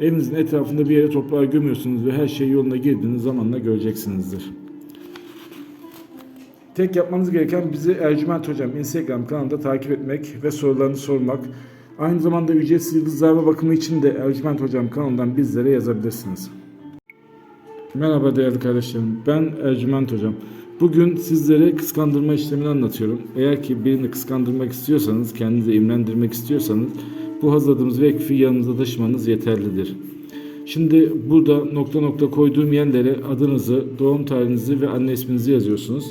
evinizin etrafında bir yere toprağa gömüyorsunuz ve her şey yoluna girdiğiniz zamanla göreceksinizdir. Tek yapmanız gereken bizi Ercüment Hocam Instagram kanalında takip etmek ve sorularını sormak. Aynı zamanda ücretsiz yıldız zarfa bakımı için de Ercüment Hocam kanalından bizlere yazabilirsiniz. Merhaba değerli kardeşlerim. Ben Ercüment Hocam. Bugün sizlere kıskandırma işlemini anlatıyorum. Eğer ki birini kıskandırmak istiyorsanız, kendinizi imrendirmek istiyorsanız bu hazırladığımız vekfi yanınızda taşımanız yeterlidir. Şimdi burada nokta nokta koyduğum yerlere adınızı, doğum tarihinizi ve anne isminizi yazıyorsunuz.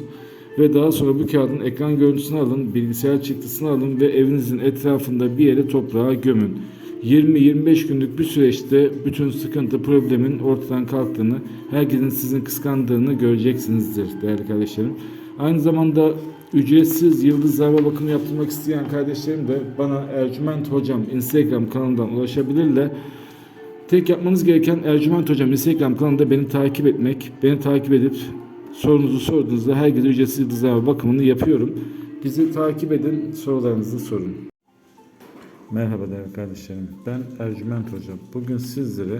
Ve daha sonra bu kağıdın ekran görüntüsünü alın, bilgisayar çıktısını alın ve evinizin etrafında bir yere toprağa gömün. 20-25 günlük bir süreçte bütün sıkıntı, problemin ortadan kalktığını, herkesin sizin kıskandığını göreceksinizdir değerli kardeşlerim. Aynı zamanda ücretsiz yıldız zarfa bakımı yaptırmak isteyen kardeşlerim de bana Ercüment Hocam Instagram kanalından ulaşabilirler. Tek yapmanız gereken Ercüment Hocam Instagram kanalında beni takip etmek. Beni takip edip sorunuzu sorduğunuzda herkese ücretsiz yıldız zarfa bakımını yapıyorum. Bizi takip edin, sorularınızı sorun. Merhaba değerli kardeşlerim. Ben Ercüment Hocam. Bugün sizlere